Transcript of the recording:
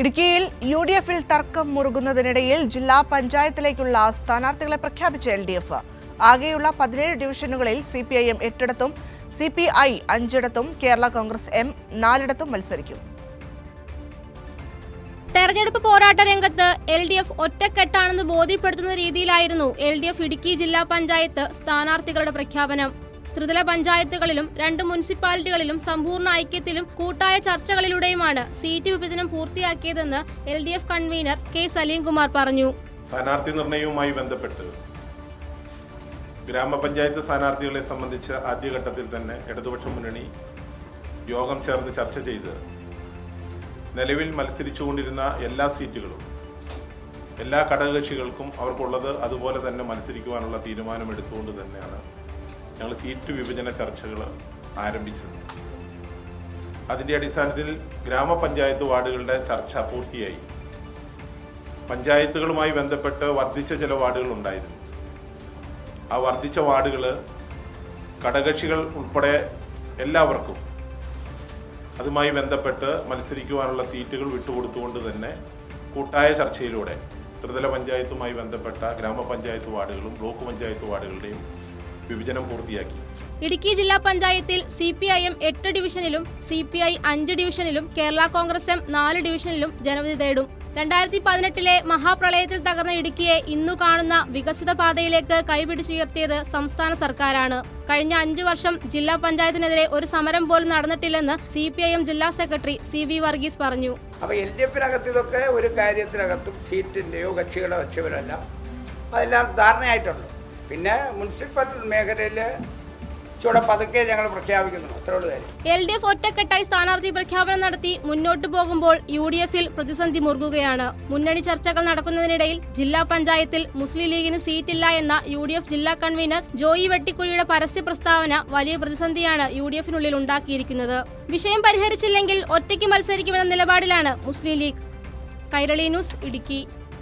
ഇടുക്കിയിൽ U D എഫിൽ തർക്കം മുറുകുന്നതിനിടയിൽ ജില്ലാ പഞ്ചായത്തിലേക്കുള്ള സ്ഥാനാർത്ഥികളെ പ്രഖ്യാപിച്ച എൽ ഡി എഫ് ആകെയുള്ള പതിനേഴ് ഡിവിഷനുകളിൽ സി പി ഐ എം എട്ടിടത്തും സി പി ഐ അഞ്ചിടത്തും കേരള കോൺഗ്രസ് എം നാലിടത്തും മത്സരിക്കും. തെരഞ്ഞെടുപ്പ് പോരാട്ട രംഗത്ത് എൽ ഡി എഫ് ഒറ്റക്കെട്ടാണെന്ന് ബോധ്യപ്പെടുത്തുന്ന രീതിയിലായിരുന്നു എൽ ഡി എഫ് ഇടുക്കി ജില്ലാ പഞ്ചായത്ത് സ്ഥാനാർത്ഥികളുടെ പ്രഖ്യാപനം. ത്രിതല പഞ്ചായത്തുകളിലും രണ്ട് മുനിസിപ്പാലിറ്റികളിലും സമ്പൂർണ ഐക്യത്തിലും കൂട്ടായ ചർച്ചകളിലൂടെയുമാണ് സീറ്റ് വിഭജനം പൂർത്തിയാക്കിയതെന്ന് L D F convener K Salimkumar പറഞ്ഞു. സ്ഥാനാർത്ഥി നിർണയവുമായി ബന്ധപ്പെട്ട് ഗ്രാമപഞ്ചായത്ത് സ്ഥാനാർത്ഥികളെ സംബന്ധിച്ച് ആദ്യഘട്ടത്തിൽ തന്നെ ഇടതുപക്ഷ മുന്നണി യോഗം ചേർന്ന് ചർച്ച ചെയ്ത് നിലവിൽ മത്സരിച്ചുകൊണ്ടിരുന്ന എല്ലാ സീറ്റുകളും എല്ലാ ഘടകകക്ഷികൾക്കും അവർക്കുള്ളത് അതുപോലെ തന്നെ മത്സരിക്കുവാനുള്ള തീരുമാനമെടുത്തുകൊണ്ട് തന്നെയാണ് ഞങ്ങൾ സീറ്റ് വിഭജന ചർച്ചകൾ ആരംഭിച്ചത്. അതിന്റെ അടിസ്ഥാനത്തിൽ ഗ്രാമപഞ്ചായത്ത് വാർഡുകളുടെ ചർച്ച പൂർത്തിയായി. പഞ്ചായത്തുകളുമായി ബന്ധപ്പെട്ട് വർദ്ധിച്ച ചില വാർഡുകൾ ഉണ്ടായിരുന്നു. ആ വർദ്ധിച്ച വാർഡുകൾ ഘടകകക്ഷികൾ ഉൾപ്പെടെ എല്ലാവർക്കും അതുമായി ബന്ധപ്പെട്ട് മത്സരിക്കുവാനുള്ള സീറ്റുകൾ വിട്ടുകൊടുത്തുകൊണ്ട് തന്നെ കൂട്ടായ ചർച്ചയിലൂടെ ത്രിതല പഞ്ചായത്തുമായി ബന്ധപ്പെട്ട ഗ്രാമപഞ്ചായത്ത് വാർഡുകളും ബ്ലോക്ക് പഞ്ചായത്ത് വാർഡുകളുടെയും വിഭജനം പൂർത്തിയാക്കി. ഇടുക്കി ജില്ലാ പഞ്ചായത്തിൽ സി പി ഐ എം എട്ട് ഡിവിഷനിലും സി പി ഐ അഞ്ച് ഡിവിഷനിലും കേരള കോൺഗ്രസ് എം നാല് ഡിവിഷനിലും ജനവിധി തേടും. രണ്ടായിരത്തി പതിനെട്ടിലെ മഹാപ്രളയത്തിൽ തകർന്ന ഇടുക്കിയെ ഇന്നു കാണുന്ന വികസിത പാതയിലേക്ക് കൈപിടിച്ചുയർത്തിയത് സംസ്ഥാന സർക്കാരാണ്. കഴിഞ്ഞ അഞ്ചു വർഷം ജില്ലാ പഞ്ചായത്തിനെതിരെ ഒരു സമരം പോലും നടന്നിട്ടില്ലെന്ന് സി പി ഐ എം ജില്ലാ സെക്രട്ടറി സി വി വർഗീസ് പറഞ്ഞു. അപ്പൊ എൽ ഡി എഫിനകത്ത് ഇതൊക്കെ ഒരു കാര്യത്തിനകത്തും സീറ്റിന്റെയോ കക്ഷികളോ വെച്ചവരല്ല. അതെല്ലാം ധാരണയായിട്ടുണ്ട്. പിന്നെ മുനിസിപ്പൽ മേഖലയിൽ ഞങ്ങൾ പ്രഖ്യാപിക്കുന്നു. എൽ ഡി എഫ് ഒറ്റക്കെട്ടായി സ്ഥാനാർത്ഥി പ്രഖ്യാപനം നടത്തി മുന്നോട്ടു പോകുമ്പോൾ യു ഡി എഫിൽ പ്രതിസന്ധി മുറുകുകയാണ്. മുന്നണി ചർച്ചകൾ നടക്കുന്നതിനിടയിൽ ജില്ലാ പഞ്ചായത്തിൽ മുസ്ലിം ലീഗിന് സീറ്റില്ല എന്ന യു ഡി എഫ് ജില്ലാ കൺവീനർ ജോയി വെട്ടിക്കുഴിയുടെ പരസ്യ പ്രസ്താവന വലിയ പ്രതിസന്ധിയാണ് യു ഡി എഫിനുള്ളിൽ ഉണ്ടാക്കിയിരിക്കുന്നത്. വിഷയം പരിഹരിച്ചില്ലെങ്കിൽ ഒറ്റയ്ക്ക് മത്സരിക്കുമെന്ന നിലപാടിലാണ് മുസ്ലിം ലീഗ്. കൈരളി ന്യൂസ് ഇടുക്കി.